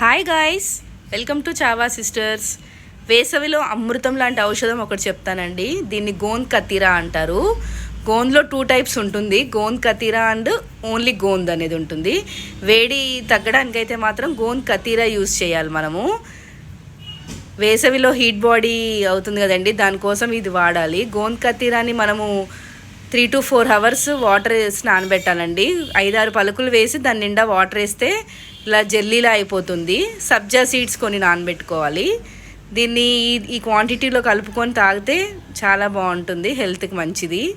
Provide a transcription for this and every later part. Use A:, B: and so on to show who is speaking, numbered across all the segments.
A: Hi guys welcome to Chava sisters వేసవిలో అమృతం లాంటి ఔషధం ఒకటి చెప్తానండి. దీన్ని గోంద్ కతీరా అంటారు. గోంద్లో టూ టైప్స్ ఉంటుంది. గోంద్ కతీరా అండ్ ఓన్లీ గోంద్ అనేది ఉంటుంది. వేడి తగ్గడానికైతే మాత్రం గోంద్ కతీరా యూస్ చేయాలి మనము. వేసవిలో హీట్ బాడీ అవుతుంది కదండి. దానికోసం ఇది వాడాలి. గోంద్ కతీరాని మనము three to four hours water వేసి నానబెట్టాలండి ఐదారు పలుకులు వేసి దాని నిండా వాటర్ వేస్తే ఇలా జెల్లీలా అయిపోతుంది. సబ్జా సీడ్స్ కొన్ని నానబెట్టుకోవాలి. దీన్ని ఈ- ఈ క్వాంటిటీలో కలుపుకొని తాగితే చాలా బాగుంటుంది. హెల్త్కి మంచిది.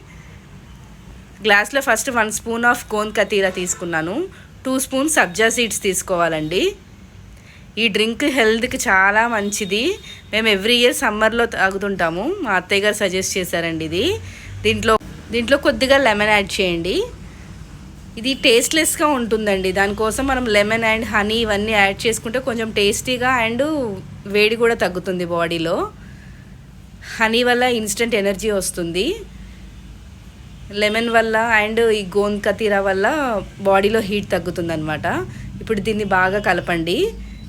A: గ్లాస్లో ఫస్ట్ వన్ స్పూన్ ఆఫ్ కోన్ కతీరా తీసుకున్నాను. టూ స్పూన్ సబ్జా సీడ్స్ తీసుకోవాలండి. ఈ డ్రింక్ హెల్త్కి చాలా మంచిది. మేము ఎవ్రీ ఇయర్ సమ్మర్లో తాగుతుంటాము. మా అత్తయ్య గారు సజెస్ట్ చేశారండి ఇది. దీంట్లో దీంట్లో కొద్దిగా లెమన్ యాడ్ చేయండి. ఇది టేస్ట్లెస్గా ఉంటుందండి. దానికోసం మనం లెమన్ అండ్ హనీ ఇవన్నీ యాడ్ చేసుకుంటే కొంచెం టేస్టీగా అండ్ వేడి కూడా తగ్గుతుంది బాడీలో. హనీ వల్ల ఇన్స్టెంట్ ఎనర్జీ వస్తుంది. లెమన్ వల్ల అండ్ ఈ గోంద్ కతీరా వల్ల బాడీలో హీట్ తగ్గుతుంది అనమాట ఇప్పుడు దీన్ని బాగా కలపండి.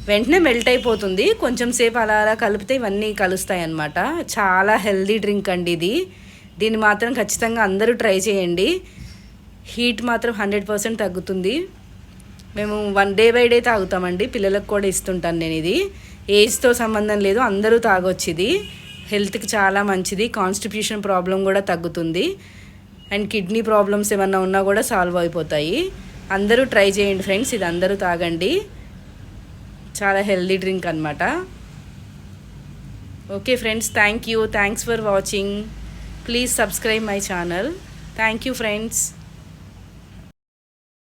A: వెంటనే మెల్ట్ అయిపోతుంది. కొంచెం సేపు అలా అలా కలిపితే ఇవన్నీ కలుస్తాయి అన్నమాట చాలా హెల్దీ డ్రింక్ అండి ఇది. దీన్ని మాత్రం ఖచ్చితంగా అందరూ ట్రై చేయండి. హీట్ మాత్రం హండ్రెడ్ పర్సెంట్ తగ్గుతుంది. మేము వన్ డే బై డే తాగుతామండి. పిల్లలకు కూడా ఇస్తుంటాను నేను ఇది. ఏజ్తో సంబంధం లేదు. అందరూ తాగొచ్చు ఇది. హెల్త్కి చాలా మంచిది. కాన్స్టిట్యూషన్ ప్రాబ్లం కూడా తగ్గుతుంది. అండ్ కిడ్నీ ప్రాబ్లమ్స్ ఏమన్నా ఉన్నా కూడా సాల్వ్ అయిపోతాయి. అందరూ ట్రై చేయండి ఫ్రెండ్స్. ఇది అందరూ తాగండి. చాలా హెల్దీ డ్రింక్ అనమాట okay friends. Thank you. Thanks for watching. Please subscribe my channel. Thank you friends.